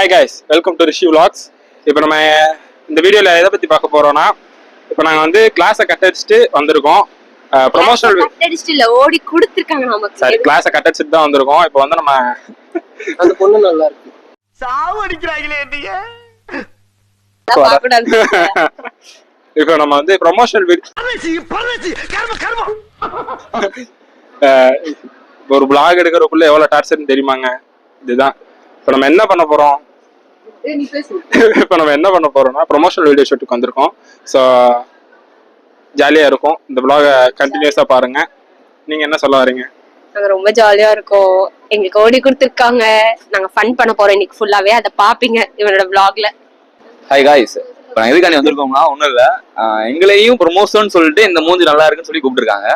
Hi guys welcome to Rishi vlogs. இப்போ நம்ம இந்த வீடியோவில் எதை பற்றி பார்க்க போகிறோம்னா இப்போ நாங்கள் வந்து கிளாஸை கட் அடிச்சுட்டு வந்திருக்கோம். ப்ரொமோஷனல் இல்ல ஓடி கொடுத்துருக்காங்க நமக்கு. சாரி கிளாஸை கட் அடிச்சுட்டு தான் வந்திருக்கோம். இப்போ வந்து நம்ம அந்த பொண்ணு நல்லா இருக்கு. அதான் பார்க்கக்கூடாது. இப்போ நம்ம வந்து ப்ரொமோஷனல் வீடியோ ஒரு பிளாக் எடுக்கிறதுக்குள்ள எவ்வளோ டார்ச்சர்னு தெரியுமாங்க? இதுதான். இப்போ நம்ம என்ன பண்ண போகிறோம். இப்போ நம்ம என்ன பண்ண போறோம்னா ப்ரொமோஷனல் வீடியோ ஷூட்டுக்கு வந்திருக்கோம். ஸோ ஜாலியாக இருக்கும். இந்த vlog-அ கண்டினியூஸாக பாருங்க. நீங்கள் என்ன சொல்ல வரீங்க? நாங்க ரொம்ப ஜாலியா இருக்கோம். எங்களுக்கு ஓடி கொடுத்துருக்காங்க. நாங்க ஃபன் பண்ண போறோம் இன்னைக்கு ஃபுல்லாவே அதை பாப்பீங்க இவனோட vlogல. ஹாய் காய்ஸ் இப்போ நான் எதுக்காண்டி வந்திருக்கோம்னா ஒன்றும் இல்லை. எங்களையும் ப்ரொமோஷன் சொல்லிட்டு இந்த மூஞ்சி நல்லா இருக்குன்னு சொல்லி கூப்பிட்டுருக்காங்க.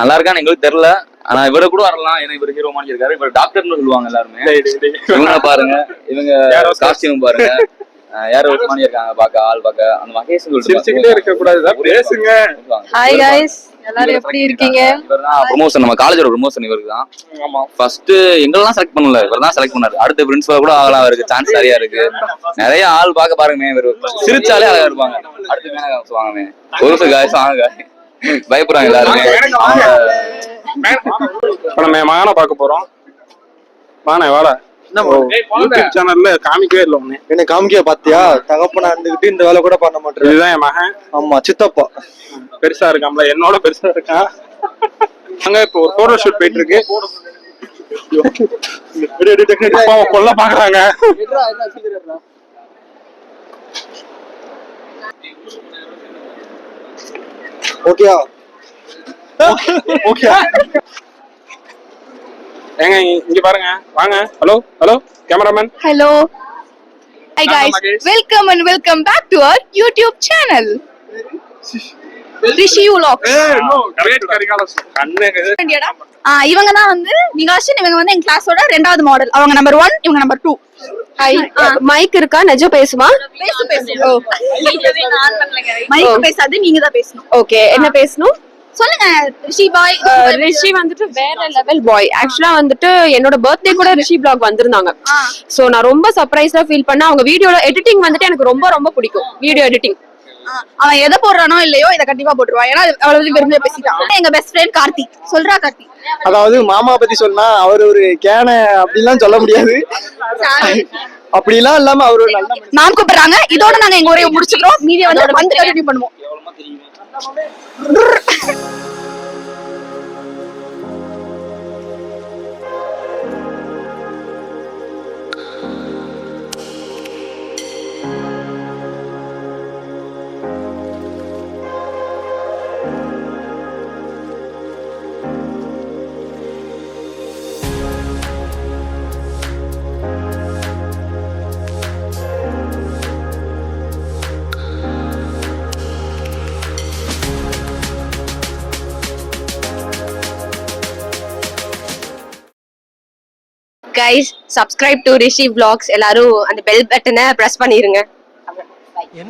நல்லா இருக்கான்னு எங்களுக்கு தெரியல. ஆனா இவரை கூட வரலாம். ஏன்னா இவர் ஹீரோ மாதிரி இருக்காரு இவர் டாக்டர்னு சொல்லுவாங்க எல்லாருமே. இவங்க பாருங்க. இவங்க யாரோ காஸ்டியூம் பாருங்க. யாரோ ஒரு மாதிரி இருக்காங்க பார்க்க ஆள் பார்க்க அந்த மகேஷ் சிரிச்சுக்கிட்டே இருக்கக்கூடாது பேசுங்க. ஹாய் காய்ஸ் எல்லாரும் எப்படி இருக்கீங்க? ப்ரொமோஷன் நம்ம காலேஜோட ப்ரொமோஷன் இவருக்கு தான். ஆமா. ஃபர்ஸ்ட் எங்கெல்லாம் செலக்ட் பண்ணல. இவர் தான் செலக்ட் பண்ணாரு. அடுத்த பிரின்சிபல் கூட ஆகலாம். அவருக்கு சான்ஸ் நிறைய இருக்கு. நிறைய ஆள் பார்க்க பாருங்க இவர். சிரிச்சாலே அழகா இருப்பாங்க. அடுத்து மேல வாங்க ஒரு காய்ஸ் வாங்க guys. பயப்படுறாங்க எல்லாருமே. அவங்க இப்போ நம்ம மகனை பார்க்க போறோம். வாணே வாடா. யூடியூப் சேனல்ல காமிக்கவே இல்லை ஒண்ணு என்ன காமிக்க பாத்தியா தகப்பனா இருந்துகிட்டு இந்த வேலை கூட பண்ண மாட்டேன் இதுதான் என் மகன். ஆமா சித்தப்பா. பெருசா இருக்கான்ல என்னோட பெருசா இருக்கான் அங்க இப்போ ஒரு போட்டோ ஷூட் போயிட்டு இருக்கு கொல்ல பாக்குறாங்க ஓகேயா? ஓகே ஏங்க இங்க- பாருங்க. வாங்க. Hello hello cameraman. Magesh. Welcome and welcome back to our YouTube channel. Rishi Vlogs. வேண்டியடா? ஆ, இவங்க தான் வந்து நிகாஷன் இவங்க வந்து எங்க கிளாஸோட ரெண்டாவது மாடல் அவங்க நம்பர் ஒன் இவங்க நம்பர் டூ ஹாய் மைக் இருக்கா? நிஜம் பேசுமா? பேசு பேசு. மைக் பேசாது நீங்க தான் பேசணும். ஓகே என்ன பேசணும்? சொல்லுங்க ரிஷி பாய் ரிஷி வந்துட்டு வேற லெவல் பாய் ஆக்சுவலா வந்துட்டு என்னோட பர்த்டே கூட ரிஷி பிளாக் வந்திருந்தாங்க. சோ நான் ரொம்ப சர்ப்ரைஸா ஃபீல் பண்ணேன். அவங்க வீடியோல எடிட்டிங் வந்துட்டு எனக்கு ரொம்ப ரொம்ப பிடிக்கும். வீடியோ எடிட்டிங் அவன் எதை போடுறானோ இல்லையோ இதை கண்டிப்பா போட்டுருவான். ஏன்னா அவ்வளவு பெருமையா பேசிட்டான். எங்க பெஸ்ட் ஃப்ரெண்ட் கார்த்தி சொல்றா கார்த்தி அதாவது மாமா பத்தி சொன்னா அவர் ஒரு கேன அப்படிலாம் சொல்ல முடியாது. அப்படிலாம் இல்லாம அவர் ஒரு நல்ல மனுஷன். மேம் கூப்பிடுறாங்க. இதோட நாங்க எங்க உரையை முடிச்சுக்கிறோம். மீதியை வந்து வந்து கண்டினியூ பண்ணுவோம். Ha ha ha! Guys subscribe to Rishi vlogs. எல்லாரும் அந்த பெல் பட்டனை பிரஸ் பண்ணிருங்க.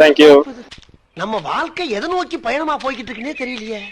தேங்க்யூ நம்ம வாழ்க்கை எதை நோக்கி பயணமா போய்கிட்டு இருக்குன்னே தெரியலையே?